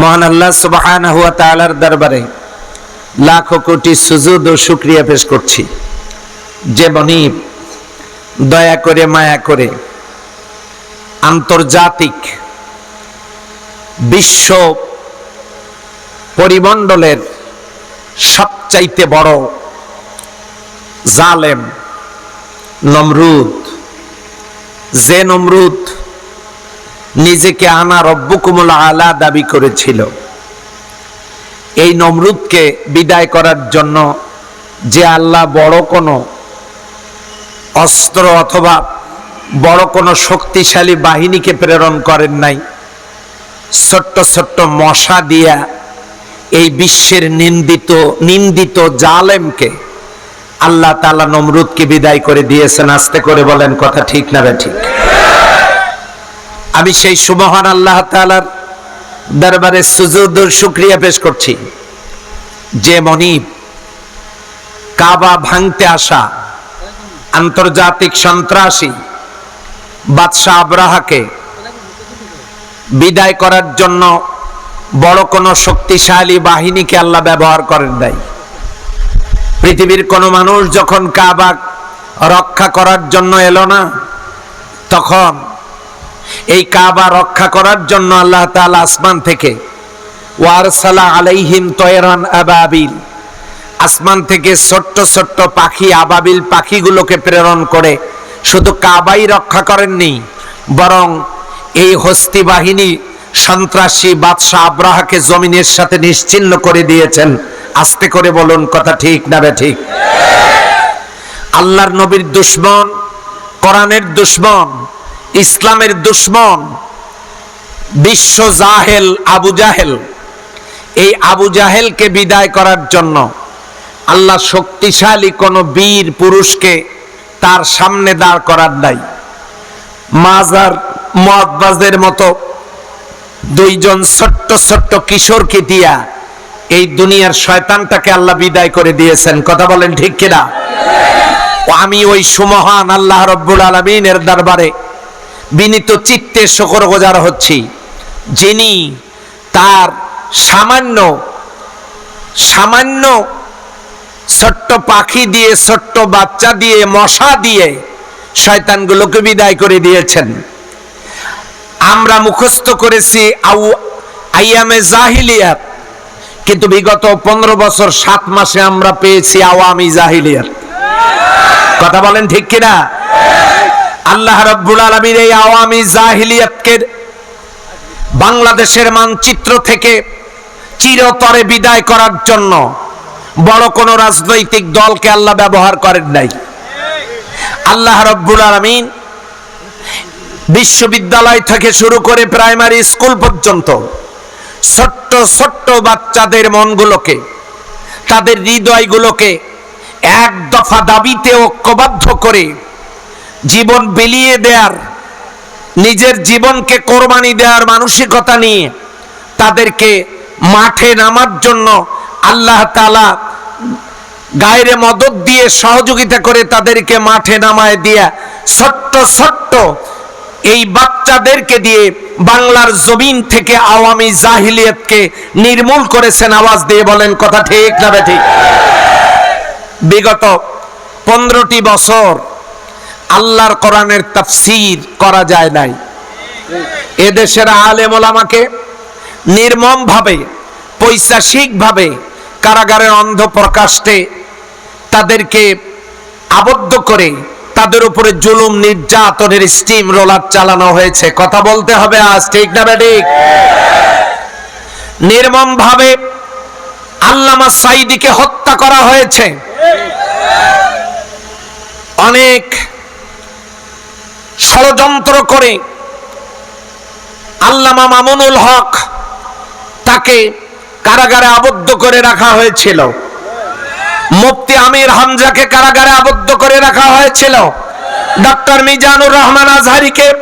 মহান আল্লাহ সুবহানাহু ওয়া তাআলার দরবারে লাখো কোটি সুজুদ ও শুকরিয়া পেশ করছি। যে মনি দয়া করে, মায়া করে আন্তর্জাতিক বিশ্ব পরিমণ্ডলের সবচাইতে বড় জালেম নমরুদ। যে নমরুদ নিজেকে আনা রব্বুকুমুল আলা দাবি করেছিল। এই নমরুদকে বিদায় করার জন্য যে আল্লাহ বড় কোনো অস্ত্র অথবা বড় কোনো শক্তিশালী বাহিনীকে প্রেরণ করেন নাই, ছোট্ট ছোট্ট মশা দিয়া এই বিশ্বের নিন্দিত নিন্দিত জালেমকে আল্লাহ তালা নমরুদকে বিদায় করে দিয়েছেন। আস্তে করে বলেন, কথা ঠিক না ঠিক? আমি সেই সুমহান আল্লাহ তালার দরবারে সুজুদ শুক্রিয়া পেশ করছি। যে মনিব কাবা ভাঙতে আসা আন্তর্জাতিক সন্ত্রাসী বাদশাহ আব্রাহাকে বিদায় করার জন্য বড় কোনো শক্তিশালী বাহিনীকে আল্লাহ ব্যবহার করেন নাই। পৃথিবীর কোনো মানুষ যখন কাবা রক্ষা করার জন্য এলো না, তখন এই কাবা রক্ষা করার জন্য আল্লাহ তাআলা আসমান থেকে ওয়ারসালা আলাইহিম তয়রান আবাবিল আসমান থেকে ছোট্ট ছোট্ট পাখি, আবাবিল পাখিগুলোকে প্রেরণ করে, শুধু কাবাই রক্ষা করেননি, বরং এই হস্তি বাহিনী সন্ত্রাসী বাদশাহ আব্রাহাকে জমিনের সাথে নিশ্চিন্ন করে দিয়েছেন। আস্তে করে বলুন, কথা ঠিক না বে ঠিক? আল্লাহর নবীর দুশ্মন, কোরআনের দুশ্মন ইসলামের দুশ্মন বিশ্ব জাহেল আবু জাহেল। এই আবু জাহেলকে বিদায় করার জন্য আল্লাহ শক্তিশালী কোনো বীর পুরুষকে তার সামনে দাঁড় করার নাই। মাজার মদবাজের মতো দুইজন ছোট্ট ছোট্ট কিশোরকে দিয়া এই দুনিয়ার শয়তানটাকে আল্লাহ বিদায় করে দিয়েছেন। কথা বলেন ঠিক কিনা? আমি ওই সুমহান আল্লাহ রব্বুল আলমিনের দরবারে বিনীত চিত্তে শকর গোজার হচ্ছি। যিনি তার সামান্য সামান্য ছোট্ট পাখি দিয়ে, ছোট্ট বাচ্চা দিয়ে, মশা দিয়ে শয়তানগুলোকে বিদায় করে দিয়েছেন। আমরা মুখস্থ করেছি আউ আইয়ামে জাহিলিয়াত, কিন্তু বিগত পনেরো বছর সাত মাসে আমরা পেয়েছি আওয়ামী জাহিলিয়াত। কথা বলেন ঠিক কিনা? আল্লাহ রব্বুল আলমীর এই আওয়ামী জাহিলিয়াতকে বাংলাদেশের মানচিত্র থেকে চিরতরে বিদায় করার জন্য বড় কোনো রাজনৈতিক দলকে আল্লাহ ব্যবহার করেন নাই। আল্লাহ রব্বুল আলমিন বিশ্ববিদ্যালয় থেকে শুরু করে প্রাইমারি স্কুল পর্যন্ত ছোট্ট ছোট্ট বাচ্চাদের মনগুলোকে, তাদের হৃদয়গুলোকে এক দফা দাবিতে ঐক্যবদ্ধ করে জীবন বিলিয়ে দেয়ার, নিজের জীবনকে কোরবানি দেওয়ার মানসিকতা নিয়ে তাদেরকে মাঠে নামার জন্য আল্লাহ তালা গায়ের মদত দিয়ে সহযোগিতা করে তাদেরকে মাঠে নামায় দিয়া ছোট্ট ছোট্ট এই বাচ্চাদেরকে দিয়ে বাংলার জমিন থেকে আওয়ামী জাহিলিয়তকে নির্মূল করেছেন, আওয়াজ দিয়ে বলেন কথা ঠিক না ঠিক? বিগত পনেরোটি বছর আল্লাহর কোরআনের তাফসির করা যায় নাই। এদেশের আলেম ওলামাকে নির্মম ভাবে পৈশাসিক ভাবে কারাগারের অন্ধ প্রকাষ্টে তাদেরকে আবদ্ধ করে তাদের উপরে জুলুম, নির্যাতনের স্টিম রোলার চালানো হয়েছে। কথা বলতে হবে আজ, ঠিক না ঠিক নির্মম ভাবে আল্লামা সাইদিকে হত্যা করা হয়েছে। অনেক ষড়যন্ত্র করে আল্লামা মামুনুল হক তাকে কারাগারে আবদ্ধ করে রাখা হয়েছিল। মুফতি আমির হামজাকে কারাগারে আবদ্ধ করে রাখা হয়েছিল। ডক্টর মিজানুর রহমান আজহারিকে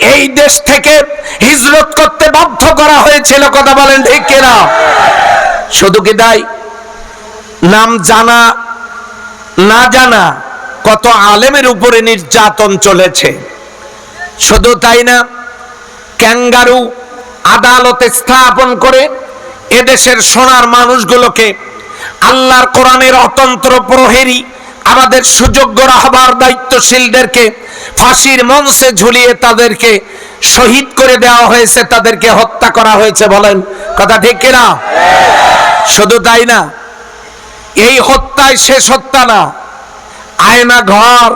এই দেশ থেকে হিজরত করতে বাধ্য করা হয়েছিল, কথা বলেন ঠিক কিনা? শুধু কি তাই? নাম জানা, না জানা কত আলেমের উপরে নির্যাতন চলেছে। শুধু তাই না, ক্যাঙ্গারু আদালতে স্থাপন করে এদেশের সোনার মানুষগুলোকে আল্লাহর কোরআনের অতন্ত্র প্রহেরী, আমাদের সুযোগ্য রাহবার দায়িত্বশীলদেরকে ফাঁসির মঞ্চে ঝুলিয়ে তাদেরকে শহীদ করে দেওয়া হয়েছে, তাদেরকে হত্যা করা হয়েছে বলেন। কথা ঠিক কিনা? শুধু তাই না, এই হত্যায় শেষ হত্যা না, আয়না ঘর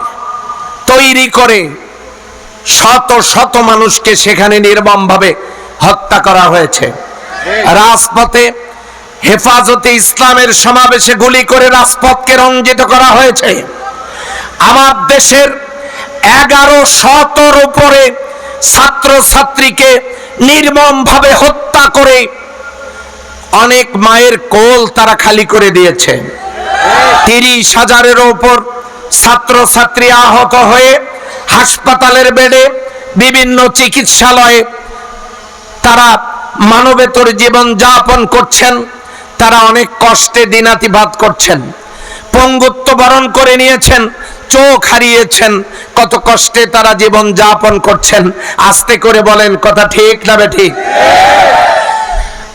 তৈরি করে শত শত মানুষকে সেখানে নির্মমভাবে হত্যা করা হয়েছে। রাজপথে হেফাজতে ইসলামের সমাবেশে গুলি করে রাজপথকে রঞ্জিত করা হয়েছে। আমার দেশের এগারো শতর উপরে ছাত্র ছাত্রীকে নির্মমভাবে হত্যা করে অনেক মায়ের কোল তারা খালি করে দিয়েছে। তিরিশ হাজারের ওপর ছাত্র ছাত্রী আহত হয়ে হাসপাতালের বেডে বিভিন্ন চিকিৎসালয়ে তারা মানবেতর জীবন যাপন করছেন, তারা অনেক কষ্টে দিনাতিবাদ করছেন, পঙ্গুত্ব বরণ করে নিয়েছেন, চোখ হারিয়েছেন, কত কষ্টে তারা জীবন যাপন করছেন। আস্তে করে বলেন, কথা ঠিক না ঠিক?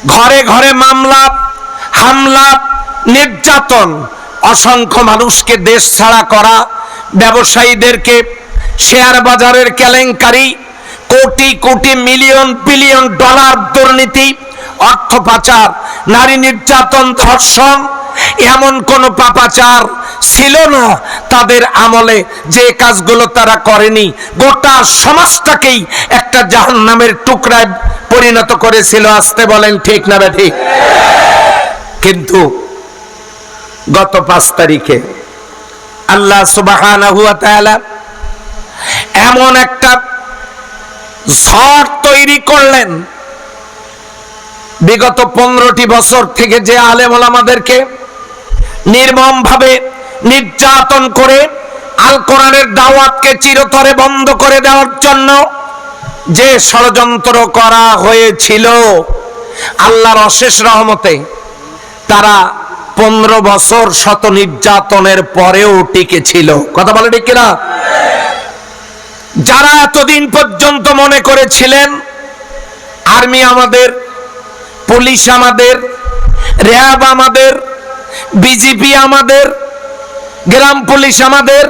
ঘরে ঘরে মামলা, হামলা, নির্যাতন, অসংখ্য মানুষকে দেশ ছাড়া করা, ব্যবসায়ীদেরকে শেয়ার বাজারের কেলেঙ্কারি, crore crore million billion dollar দুর্নীতি, অর্থ পাচার, নারী নির্যাতন ধর্ষণ এমন কোন পাপাচার ছিল না তাদের আমলে। যে কাজগুলো তারা করেনি, গোটা সমাজটাকেই একটা জাহান্নামের টুকরায় পরিণত করেছিল। আসতে বলেন ঠিক না ঠিক কিন্তু গত পাঁচ তারিখে আল্লাহ তাআলা এমন একটা ঝড় তৈরি করলেন। বিগত পনেরোটি বছর থেকে যে আলেম আমাদেরকে নির্মম ভাবে নির্যাতন করে আল কোরআনের দাওয়াতকে চিরতরে বন্ধ করে দেওয়ার জন্য যে ষড়যন্ত্র করা হয়েছিল, আল্লাহর অশেষ রহমতে তারা পনেরো বছর শত নির্যাতনের পরেও টিকে ছিল। কথা বলে ঠিক কিনা? যারা এতদিন পর্যন্ত মনে করেছিলেন, আর্মি আমাদের, পুলিশ আমাদের, র্যাব আমাদের, বিজেপি আমাদের, গ্রাম পুলিশ আমাদের,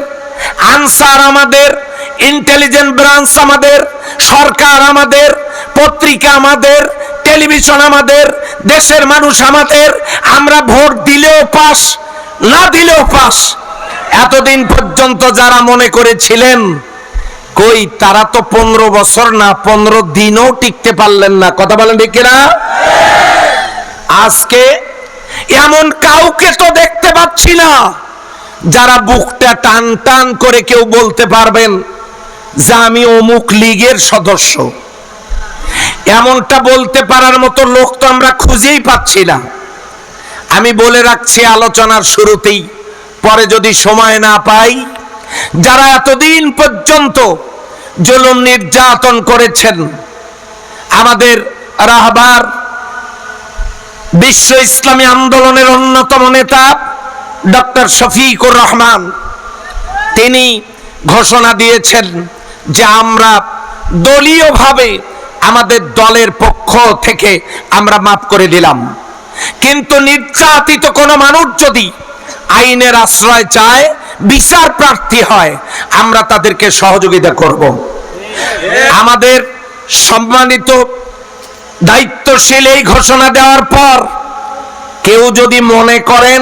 আনসার আমাদের, ইন্টেলিজেন্ট ব্রাঞ্চ আমাদের, সরকার আমাদের, পত্রিকা আমাদের, টেলিভিশন আমাদের, দেশের মানুষ আমাদের, আমরা ভোট দিলেও পাস, না দিলেও পাস। এতদিন পর্যন্ত যারা মনে করেছিলেন কই, তারা তো পনেরো বছর না, পনেরো দিনও টিকতে পারলেন না। কথা বলেন ঠিক না আজকে এমন কাউকে তো দেখতে পাচ্ছি না, যারা বুকটা টান টান করে কেউ বলতে পারবেন যে আমি অমুক লীগের সদস্য। এমনটা বলতে পারার মতো লোক তো আমরা খুঁজেই পাচ্ছি না। আমি বলে রাখছি আলোচনার শুরুতেই, পরে যদি সময় না পাই যারা এতদিন পর্যন্ত জুলুম নির্যাতন করেছেন, আমাদের রাহবার বিশ্ব ইসলামী আন্দোলনের অন্যতম নেতা ডক্টর শফিকুর রহমান, তিনি ঘোষণা দিয়েছেন যে আমরা দলীয়ভাবে আমাদের দলের পক্ষ থেকে আমরা মাফ করে দিলাম। কিন্তু নির্যাতিত কোনো মানুষ যদি আইনের আশ্রয় চায় বিচার প্রার্থী হয়, আমরা তাদেরকে সহযোগিতা করব। আমাদের সম্মানিত দায়িত্বশীল এই ঘোষণা দেওয়ার পর কেউ যদি মনে করেন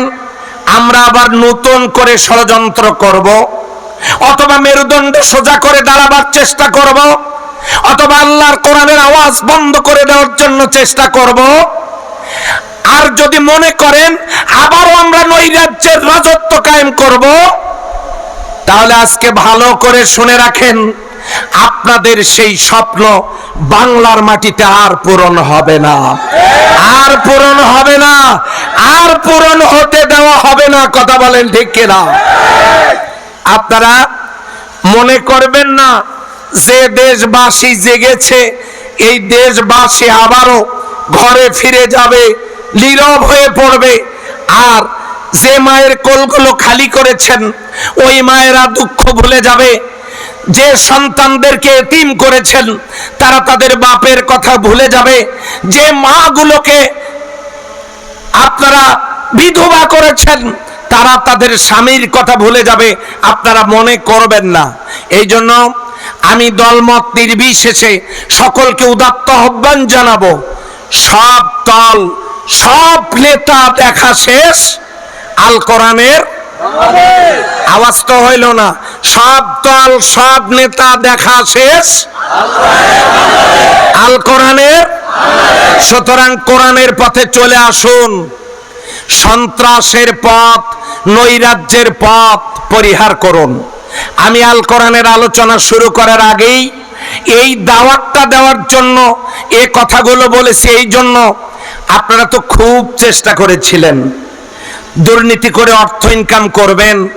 আমরা আবার নতুন করে ষড়যন্ত্র করব, অথবা মেরুদণ্ড সোজা করে দাঁড়াবার চেষ্টা করব, অথবা আল্লাহর কোরআনের আওয়াজ বন্ধ করে দেওয়ার জন্য চেষ্টা করব, আর যদি মনে করেন আবারও আমরা নৈরাজ্যের রাজত্ব কায়েম করব তাহলে আজকে ভালো করে শুনে রাখেন, আপনাদের সেই স্বপ্ন বাংলার মাটিতে আর পূরণ হবে না। আর পূরণ হবে না, আর পূরণ হতে দেওয়া হবে না, কথা বলেন ঠিক কিনা? আপনারা মনে করবেন না, যে দেশবাসী জেগেছে, এই দেশবাসী আবারও ঘরে ফিরে যাবে, নীরব হয়ে পড়বে, আর যে মায়ের কোলগুলো খালি করেছেন, ওই মায়েরা দুঃখ ভুলে যাবে। যে সন্তানদেরকে এতিম করেছেন, তারা তাদের বাপের কথা ভুলে যাবে। যে মাগুলোকে আপনারা বিধবা করেছেন, তারা তাদের স্বামীর কথা ভুলে যাবে। আপনারা মনে করবেন না। এই জন্য আমি দলমত নির্বিশেষে সকলকে উদাত্ত আহ্বান জানাব। সব দল, সব নেতা দেখা শেষ। আল কোরআনের আওয়াজ তো হইল না। সব দল, সব নেতা দেখা শেষ। আল কোরআনের? সুতরাং কোরআনের পথে চলে আসুন। সন্ত্রাসের পথ, নৈরাজ্যের পথ পরিহার করুন। আমি আল কোরআনের আলোচনা শুরু করার আগেই এই দাওয়াতটা দেওয়ার জন্য, এ কথাগুলো বলেছি এই জন্য আপনারা তো খুব চেষ্টা করেছিলেন। দুর্নীতি করে অর্থ ইনকাম করবেন,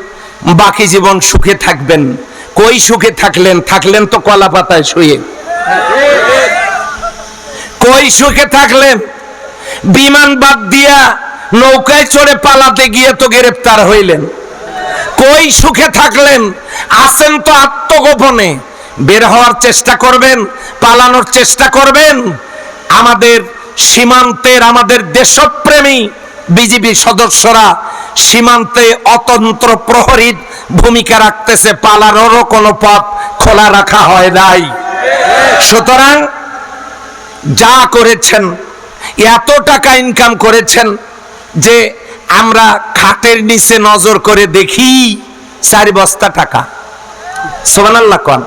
বাকি জীবন সুখে থাকবেন। কই সুখে থাকলেন? থাকলেন তো কলা পাতায় শুয়ে। কই সুখে থাকলেন? বিমান বাদ দিয়া নৌকায় চড়ে পালাতে গিয়ে তো গ্রেপ্তার হইলেন। কই সুখে থাকলেন? আছেন তো আত্মগোপনে। বের হওয়ার চেষ্টা করবেন, পালানোর চেষ্টা করবেন। আমাদের সীমান্তের, আমাদের দেশপ্রেমী বিজিবি সদস্যরা সীমান্তে অতন্ত্র প্রহরীর ভূমিকা রাখতেছে, পালানোরও কোনো পথ খোলা রাখা হয় নাই। সুতরাং যা করেছেন, এত টাকা ইনকাম করেছেন যে আমরা খাটের নিচে নজর করে দেখি চার বস্তা টাকা। সোবানাল্লাহ কন।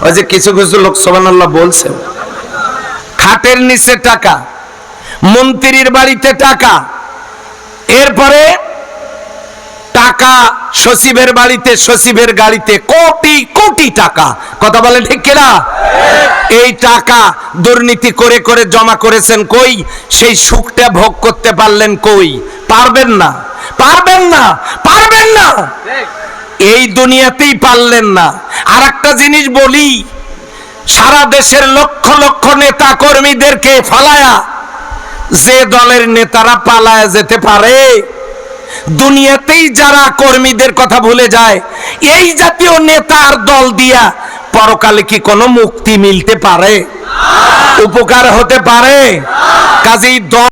ওই যে কিছু কিছু লোক সোবানাল্লাহ বলছে। খাটের নিচে টাকা। মন্ত্রীর বাড়িতে টাকা। এরপরে টাকা সচিবের বাড়িতে, সচিবের গাড়িতে কোটি কোটি টাকা। কথা বলে ঠিক কিনা? এই টাকা দুর্নীতি করে করে জমা করেছেন কই? সেই সুখটা ভোগ করতে পারলেন কই? পারবেন না। পারবেন না। পারবেন না। এই দুনিয়াতেই পারলেন না। আর একটা জিনিস বলি, সারা দেশের লক্ষ লক্ষ নেতা কর্মীদেরকে ফালায়া যে দলের নেতারা পালায় যেতে পারে, দুনিয়াতেই যারা কর্মীদের কথা ভুলে যায়, এই জাতীয় নেতার দল দিয়া পরকালে কি কোনো মুক্তি মিলতে পারে? উপকার হতে পারে? কাজেই দল